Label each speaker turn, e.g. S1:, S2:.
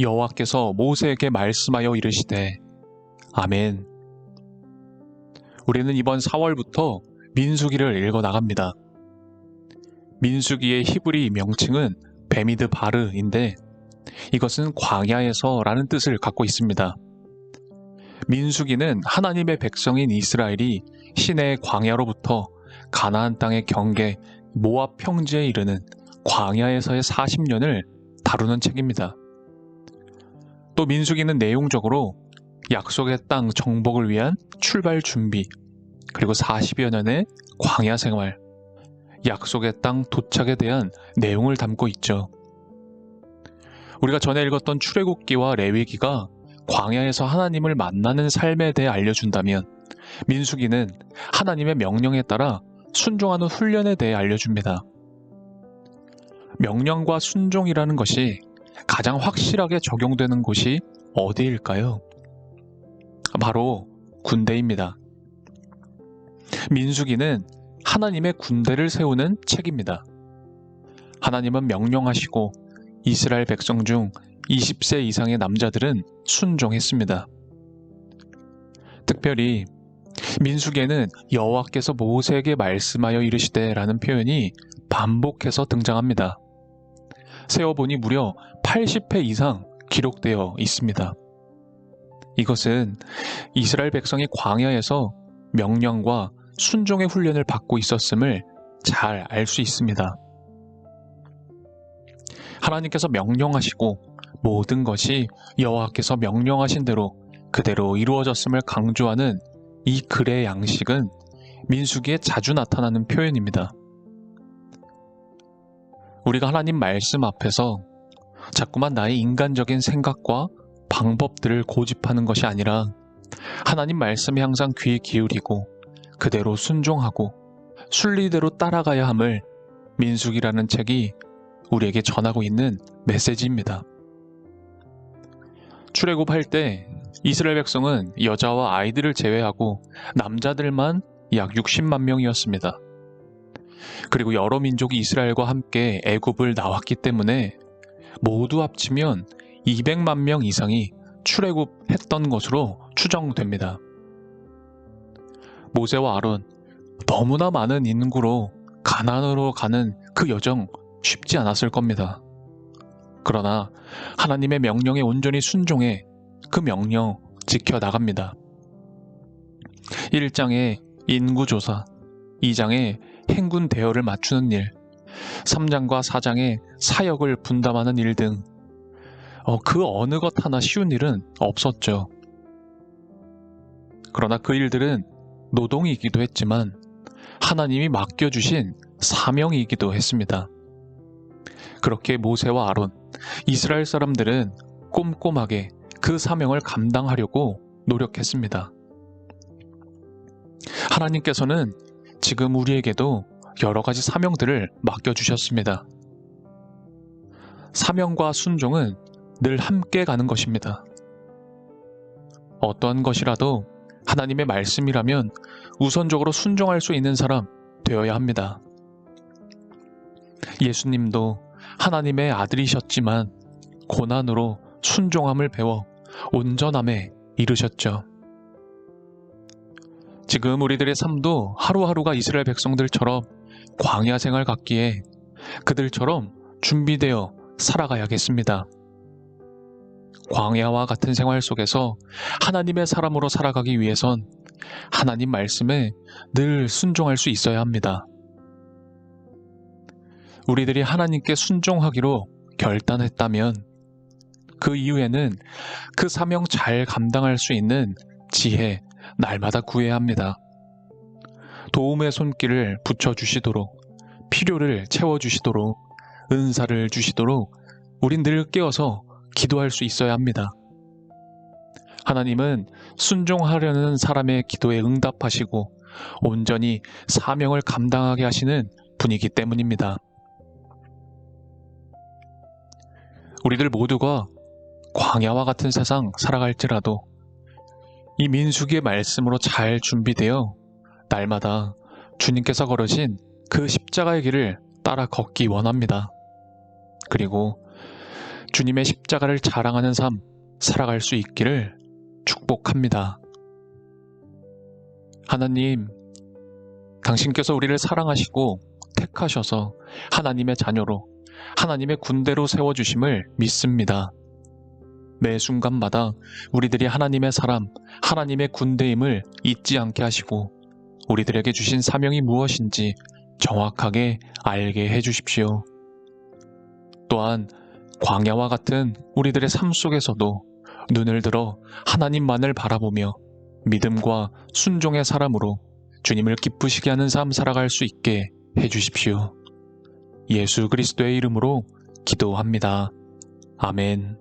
S1: 여호와께서 모세에게 말씀하여 이르시되 아멘. 우리는 이번 4월부터 민수기를 읽어 나갑니다. 민수기의 히브리 명칭은 베미드 바르인데 이것은 광야에서라는 뜻을 갖고 있습니다. 민수기는 하나님의 백성인 이스라엘이 시내 광야로부터 가나안 땅의 경계 모압 평지에 이르는 광야에서의 40년을 다루는 책입니다. 또 민수기는 내용적으로 약속의 땅 정복을 위한 출발 준비, 그리고 40여 년의 광야 생활, 약속의 땅 도착에 대한 내용을 담고 있죠. 우리가 전에 읽었던 출애굽기와 레위기가 광야에서 하나님을 만나는 삶에 대해 알려준다면 민수기는 하나님의 명령에 따라 순종하는 훈련에 대해 알려줍니다. 명령과 순종이라는 것이 가장 확실하게 적용되는 곳이 어디일까요? 바로 군대입니다. 민수기는 하나님의 군대를 세우는 책입니다. 하나님은 명령하시고 이스라엘 백성 중 20세 이상의 남자들은 순종했습니다. 특별히 민수기에는 여호와께서 모세에게 말씀하여 이르시되라는 표현이 반복해서 등장합니다. 세어보니 무려 80회 이상 기록되어 있습니다. 이것은 이스라엘 백성이 광야에서 명령과 순종의 훈련을 받고 있었음을 잘 알 수 있습니다. 하나님께서 명령하시고 모든 것이 여호와께서 명령하신 대로 그대로 이루어졌음을 강조하는 이 글의 양식은 민수기에 자주 나타나는 표현입니다. 우리가 하나님 말씀 앞에서 자꾸만 나의 인간적인 생각과 방법들을 고집하는 것이 아니라 하나님 말씀에 항상 귀 기울이고 그대로 순종하고 순리대로 따라가야 함을 민숙이라는 책이 우리에게 전하고 있는 메시지입니다. 출애굽할 때 이스라엘 백성은 여자와 아이들을 제외하고 남자들만 약 60만 명이었습니다. 그리고 여러 민족이 이스라엘과 함께 애굽을 나왔기 때문에 모두 합치면 200만 명 이상이 출애굽했던 것으로 추정됩니다. 모세와 아론 너무나 많은 인구로 가난으로 가는 그 여정 쉽지 않았을 겁니다. 그러나 하나님의 명령에 온전히 순종해 그 명령 지켜 나갑니다. 1장의 인구조사, 2장의 행군 대열을 맞추는 일, 3장과 4장의 사역을 분담하는 일 등, 어, 그 어느 것 하나 쉬운 일은 없었죠. 그러나 그 일들은 노동이기도 했지만 하나님이 맡겨주신 사명이기도 했습니다. 그렇게 모세와 아론, 이스라엘 사람들은 꼼꼼하게 그 사명을 감당하려고 노력했습니다. 하나님께서는 지금 우리에게도 여러 가지 사명들을 맡겨주셨습니다. 사명과 순종은 늘 함께 가는 것입니다. 어떠한 것이라도 하나님의 말씀이라면 우선적으로 순종할 수 있는 사람 되어야 합니다. 예수님도 하나님의 아들이셨지만 고난으로 순종함을 배워 온전함에 이르셨죠. 지금 우리들의 삶도 하루하루가 이스라엘 백성들처럼 광야 생활 같기에 그들처럼 준비되어 살아가야겠습니다. 광야와 같은 생활 속에서 하나님의 사람으로 살아가기 위해선 하나님 말씀에 늘 순종할 수 있어야 합니다. 우리들이 하나님께 순종하기로 결단했다면 그 이후에는 그 사명 잘 감당할 수 있는 지혜 날마다 구해야 합니다. 도움의 손길을 붙여주시도록 필요를 채워주시도록 은사를 주시도록 우린 늘 깨어서 기도할 수 있어야 합니다. 하나님은 순종하려는 사람의 기도에 응답하시고 온전히 사명을 감당하게 하시는 분이기 때문입니다. 우리들 모두가 광야와 같은 세상 살아갈지라도 이 민수기의 말씀으로 잘 준비되어 날마다 주님께서 걸으신 그 십자가의 길을 따라 걷기 원합니다. 그리고 주님의 십자가를 자랑하는 삶 살아갈 수 있기를 축복합니다. 하나님, 당신께서 우리를 사랑하시고 택하셔서 하나님의 자녀로 하나님의 군대로 세워주심을 믿습니다. 매 순간마다 우리들이 하나님의 사람, 하나님의 군대임을 잊지 않게 하시고 우리들에게 주신 사명이 무엇인지 정확하게 알게 해주십시오. 또한 광야와 같은 우리들의 삶 속에서도 눈을 들어 하나님만을 바라보며 믿음과 순종의 사람으로 주님을 기쁘시게 하는 삶 살아갈 수 있게 해주십시오. 예수 그리스도의 이름으로 기도합니다. 아멘.